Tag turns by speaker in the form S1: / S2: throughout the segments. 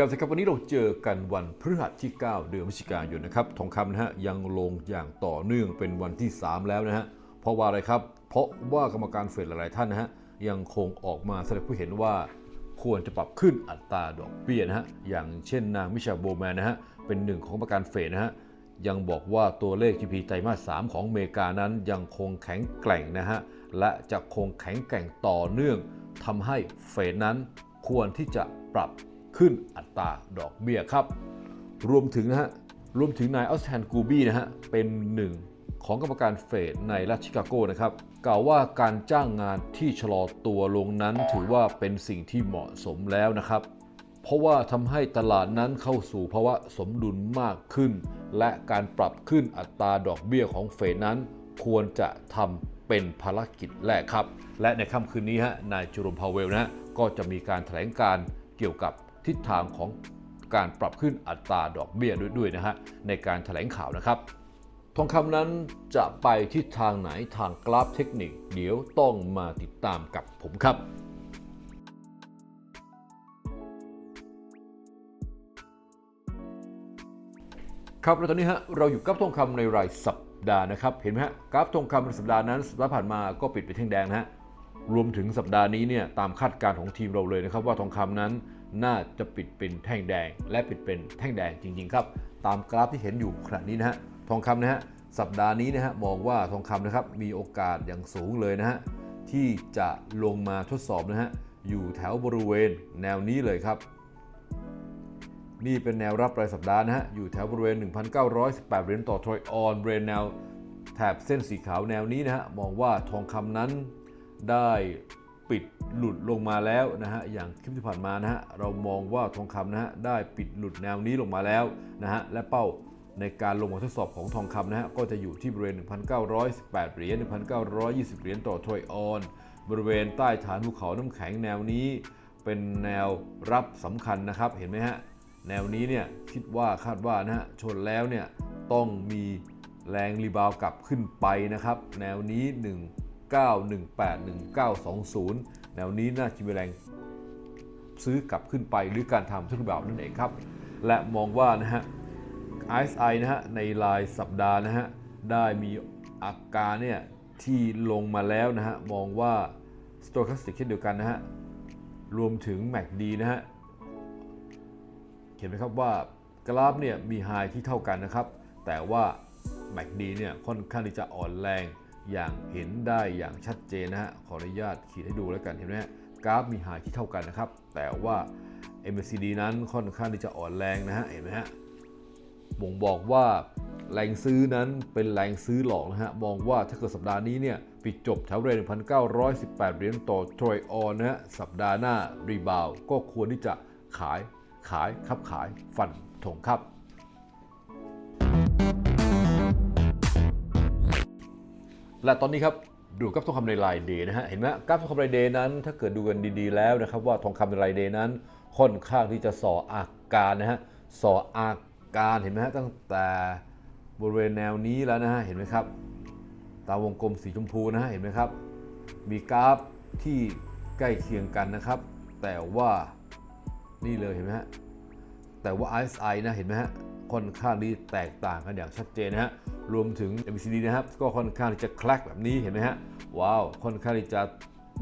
S1: ครับสำหรับวันนี้เราเจอกันวันพฤหัสที่ 9 เดือนพฤศจิกายนนะครับทองคำนะฮะยังลงอย่างต่อเนื่องเป็นวันที่ 3 แล้วนะฮะเพราะว่าอะไรครับ เพราะว่ากรรมการเฟดหลาย ๆ ท่านนะฮะยังคงออกมาแสดงผู้เห็นว่า ควรจะปรับขึ้นอัตราดอกเบี้ยนะฮะอย่างเช่นนางมิชาโบแมนนะฮะเป็นหนึ่งของกรรมการเฟดนะฮะยังบอกว่าตัวเลข GDP ไตรมาส 3 ของอเมริกานั้นยังคงแข็งแกร่งนะฮะและจะคงแข็งแกร่งต่อเนื่องทำให้เฟดนั้นควรที่จะปรับ ขึ้นอัตราดอกเบี้ยครับ รวมถึงนะฮะรวมถึงนายออสแทนกูบี้นะฮะเป็นหนึ่งของกรรมการเฟดในรัฐชิคาโกนะครับกล่าวว่าการจ้างงานที่ชะลอตัวลงนั้นถือว่าเป็นสิ่งที่เหมาะสมแล้วนะครับ เพราะว่าทำให้ตลาดนั้นเข้าสู่ภาวะสมดุลมากขึ้น และการปรับขึ้นอัตราดอกเบี้ยของเฟดนั้น ควรจะทำเป็นภารกิจแรกครับ และในค่ำคืนนี้ฮะนายจูรมพาวเวลนะฮะก็จะมีการแถลงการเกี่ยวกับ ทิศทางของการปรับขึ้นอัตราดอกเบี้ยด้วยนะฮะในการแถลงข่าวนะครับ ทองคำนั้นจะไปทิศทางไหนทางกราฟเทคนิค เดี๋ยวต้องมาติดตามกับผมครับครับแล้วตอนนี้ฮะเราอยู่กับทองคำในรายสัปดาห์นะครับ เห็นไหมฮะกราฟทองคำในสัปดาห์นั้นสัปดาห์ผ่านมาก็ปิดไปแท่งแดงนะฮะ รวมถึงสัปดาห์นี้เนี่ยตามคาดการณ์ของทีมเราเลยนะครับว่าทองคำนั้นน่าจะปิดเป็นแท่งแดง และปิดเป็นแท่งแดงจริงๆครับ ตามกราฟที่เห็นอยู่ขณะนี้นะฮะทองคำนะฮะสัปดาห์นี้นะฮะมองว่าทองคำนะครับมีโอกาสอย่างสูงเลยนะฮะที่จะลงมาทดสอบนะฮะอยู่แถวบริเวณแนวนี้เลยครับ นี่เป็นแนวรับรายสัปดาห์นะฮะอยู่แถวบริเวณ 1,918เหรียญต่อทรอยออนบริเวณแนวแถบเส้นสีขาวแนวนี้นะฮะมองว่าทองคำนั้น ได้ปิดหลุดลงมาแล้วนะฮะอย่างคลิปที่ผ่านมานะฮะเรามองว่าทองคำนะฮะได้ปิดหลุดแนวนี้ลงมาแล้วนะฮะและเป้าในการลงมาทดสอบของทองคำนะฮะก็จะอยู่ที่บริเวณ 1,918 เหรียญ 1,920 เหรียญต่อทอยออน บริเวณใต้ฐานภูเขาน้ำแข็งแนวนี้ เป็นแนวรับสำคัญนะครับเห็นไหมฮะแนวนี้เนี่ยคิดว่าคาดว่านะฮะชนแล้วเนี่ยต้องมีแรงรีบาวกลับขึ้นไปนะครับ แนวนี้ 1 1920 แนวนี้น่าจะมีแรงซื้อกลับขึ้นไปหรือการทำทุกแบบนั่นเองครับ และมองว่านะฮะ RSI นะฮะในรายสัปดาห์นะฮะได้มีอาการเนี่ยที่ลงมาแล้วนะฮะมองว่า Stochastic เช่นเดียวกันนะฮะรวมถึง MACD นะฮะเห็นไหมครับว่ากราฟเนี่ยมีไฮที่เท่ากันนะครับ แต่ว่า MACD เนี่ยค่อนข้างที่จะอ่อนแรง อย่างเห็นได้อย่างชัดเจนนะฮะขออนุญาตขีดให้ดูแล้วกันเห็นไหมฮะกราฟมีไฮที่เท่ากันนะครับ แต่ว่า MACD นั้นค่อนข้างที่จะอ่อนแรงนะฮะเห็นไหมฮะบ่งบอกว่าแรงซื้อนั้นเป็นแรงซื้อหลอกนะฮะ มองว่าถ้าเกิดสัปดาห์นี้เนี่ย ปิดจบแถวเรน1,918 เหรียญต่อทรอยออนนะฮะ สัปดาห์หน้า รีบาว ก็ควรที่จะขายขายคับขาย ฟันถงครับ และตอนนี้ครับดูกับทองคำในรายเดย์นะฮะเห็นไหมกราฟทองคำรายเดย์นั้น ถ้าเกิดดูกันดีๆแล้วนะครับว่าทองคำในรายเดย์นั้นค่อนข้างที่จะส่ออาการนะฮะส่ออาการเห็นไหมฮะตั้งแต่บริเวณแนวนี้แล้วนะฮะเห็นไหมครับตามวงกลมสีชมพูนะฮะเห็นไหมครับ มีกราฟที่ใกล้เคียงกันนะครับ แต่ว่านี่เลยเห็นไหมฮะแต่ว่า RSI นะเห็นไหมฮะค่อนข้างที่แตกต่างกันอย่างชัดเจนนะฮะ รวมถึง MCD นะครับ ก็ค่อนข้างที่จะคลกแบบนี้เห็นไหมฮะ ว้าว ค่อนข้างที่จะ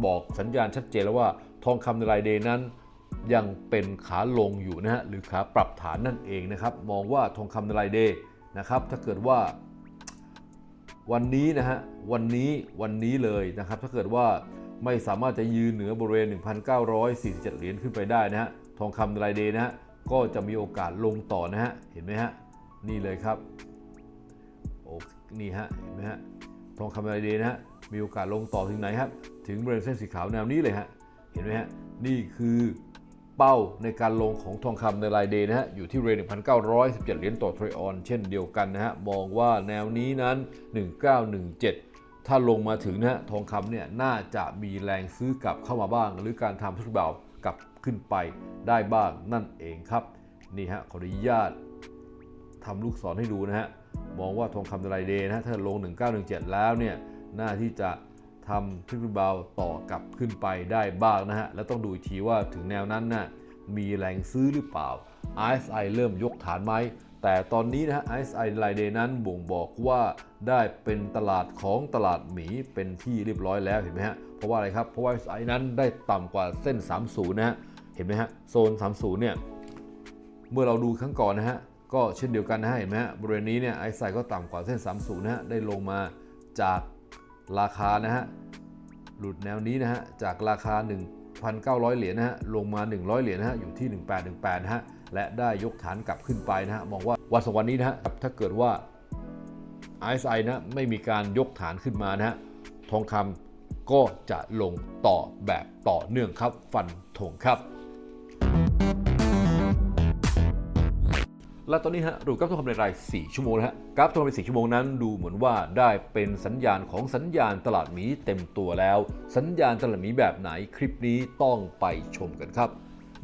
S1: บอกสัญญาณชัดเจนแล้วว่าทองคำในรายเดย์นั้น ยังเป็นขาลงอยู่นะฮะ หรือขาปรับฐานนั่นเองนะครับ มองว่าทองคำในรายเดย์นะครับ ถ้าเกิดว่า วันนี้นะฮะ วันนี้วันนี้เลยนะครับ ถ้าเกิดว่าไม่สามารถจะยืนเหนือบริเวณ 1,947 เหรียญขึ้นไปได้นะฮะ ทองคำรายเดย์นะฮะ ก็จะมีโอกาสลงต่อนะฮะ เห็นไหมฮะ นี่เลยครับ โอ้นี่ฮะเห็นไหมฮะทองคำรายเดย์นะฮะมีโอกาสลงต่อถึงไหนครับถึงบริเวณเส้นสีขาวแนวนี้เลยฮะเห็นไหมฮะนี่คือเป้าในการลงของทองคำในรายเดย์นะฮะอยู่ที่เรน1,917 เหรียญต่อทรอยออน เช่นเดียวกันนะฮะมองว่าแนวนี้นั้น 1917 ถ้าลงมาถึงนะฮะทองคำเนี่ยน่าจะมีแรงซื้อกลับเข้ามาบ้าง หรือการทำทุกแบบกลับขึ้นไปได้บ้างนั่นเองครับ นี่ฮะขออนุญาตทำลูกศรให้ดูนะฮะ มองว่าทองคำในรายเดย์นะถ้าลง 1917 แล้วเนี่ยน่าที่จะทำทริปเบาต่อกลับขึ้นไปได้บ้างนะฮะ แล้วต้องดูอีกทีว่าถึงแนวนั้นน่ะมีแรงซื้อหรือเปล่า RSI เริ่มยกฐานไหม แต่ตอนนี้นะฮะ RSI รายเดย์นั้นบ่งบอกว่าได้เป็นตลาดของตลาดหมีเป็นที่เรียบร้อยแล้วเห็นไหมฮะ เพราะว่าอะไรครับ เพราะว่า RSI นั้นได้ต่ำกว่าเส้น 30 นะฮะ เห็นไหมฮะ โซน 30 เนี่ย เมื่อเราดูครั้งก่อนนะฮะ ก็เช่นเดียวกันนะฮะเห็นไหมฮะบริเวณนี้เนี่ยไอซ์ไซก็ต่ำกว่าเส้น 30 นะฮะได้ลงมาจากราคานะฮะหลุดแนวนี้นะฮะจากราคา 1,900 เหรียญนะฮะลงมา 100 เหรียญนะฮะอยู่ที่ 1818นะฮะและได้ยกฐานกลับขึ้นไปนะฮะมองว่าวันสองวันนี้นะฮะถ้าเกิดว่า RSI นะไม่มีการยกฐานขึ้นมานะฮะทองคำก็จะลงต่อแบบต่อเนื่องครับฟันธงครับ และตอนนี้ฮะดูกราฟทองคำในราย 4 ชั่วโมงนะฮะกราฟทองคำใน4ชั่วโมงนั้นดูเหมือนว่าได้เป็นสัญญาณของสัญญาณตลาดหมีเต็มตัวแล้ว สัญญาณตลาดหมีแบบไหนคลิปนี้ต้องไปชมกันครับ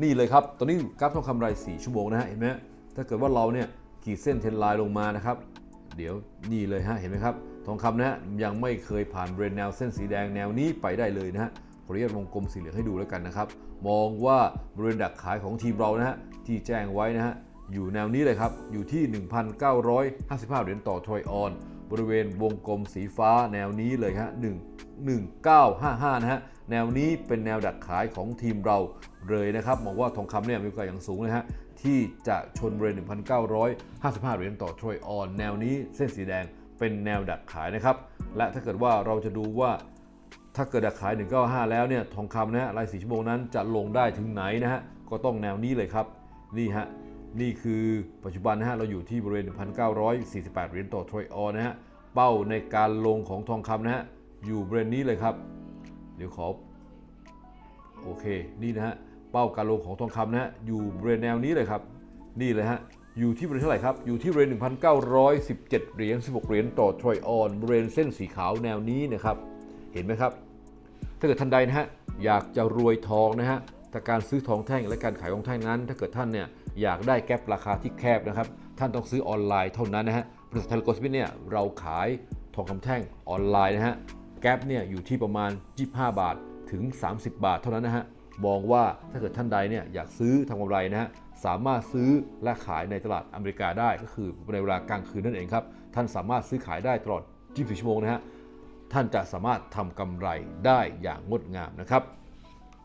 S1: นี่เลยครับตอนนี้กราฟทองคำราย 4 ชั่วโมงนะฮะเห็นไหมฮะถ้าเกิดว่าเราเนี่ยขีดเส้นเทรนไลน์ลงมานะครับ เดี๋ยวนี่เลยฮะเห็นไหมครับทองคำนะฮะยังไม่เคยผ่านเบรนแนวเส้นสีแดงแนวนี้ไปได้เลยนะฮะขออนุญาตวงกลมสีเหลืองให้ดูแล้วกันนะครับมองว่าบริเวณดักขายของทีมเรานะฮะที่แจ้งไว้นะฮะ อยู่แนวนี้เลยครับ อยู่ที่ 1,955 เหรียญต่อทรอยออน บริเวณวงกลมสีฟ้าแนวนี้เลยฮะ1 1955 นะฮะ แนวนี้เป็นแนวดักขายของทีมเราเลยนะครับ มองว่าทองคำเนี่ยมีโอกาสอย่างสูงเลยฮะ ที่จะชนบริเวณ 1,955 เหรียญต่อทรอยออน แนวนี้เส้นสีแดงเป็นแนวดักขายนะครับ และถ้าเกิดว่าเราจะดูว่าถ้าเกิดดักขาย 195 แล้วเนี่ยทองคำนะฮะราย4ชั่วโมงนั้นจะลงได้ถึงไหนนะฮะก็ต้องแนวนี้เลยครับนี่ฮะ นี่คือปัจจุบันนะฮะเราอยู่ที่บริเวณ 1,948 เหรียญต่อทรอยออนะฮะเป้าในการลงของทองคำนะฮะอยู่บริเวณนี้เลยครับ เดี๋ยวขอโอเคนี่นะฮะเป้าการลงของทองคำนะฮะอยู่บริเวณแนวนี้เลยครับนี่เลยฮะอยู่ที่บริเวณเท่าไหร่ครับ อยู่ที่บริเวณ 1,917 เหรียญ 16 เหรียญต่อทรอยออนบริเวณเส้นสีขาวแนวนี้นะครับ เห็นไหมครับ ถ้าเกิดท่านใดนะฮะอยากจะรวยทองนะฮะแต่การซื้อทองแท่งและการขายทองแท่งนั้น ถ้าเกิดท่านเนี่ย อยากได้แก๊ปราคาที่แคบนะครับ ท่านต้องซื้อออนไลน์เท่านั้นนะฮะบริษัทเทเลโกสมิธเนี่ยเราขายทองคำแท่งออนไลน์นะฮะแก๊ปเนี่ยอยู่ที่ประมาณ 25 บาทถึง 30 บาทเท่านั้นนะฮะมองว่าถ้าเกิดท่านใดเนี่ยอยากซื้อทำกำไรนะฮะสามารถซื้อและขายในตลาดอเมริกาได้ก็คือในเวลากลางคืนนั่นเองครับ ท่านสามารถซื้อขายได้ตลอด 24 ชั่วโมงนะฮะท่านจะสามารถทำกำไรได้อย่างงดงามนะครับ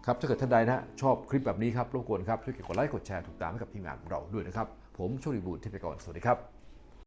S1: ครับถ้าเกิดท่านใดนะชอบคลิปแบบนี้ครับรบกวนครับช่วยกดไลค์กดแชร์ถูกตามให้กับทีมงานของเราด้วยนะครับ ผมโชคดีบูลเทพกรสวัสดีครับ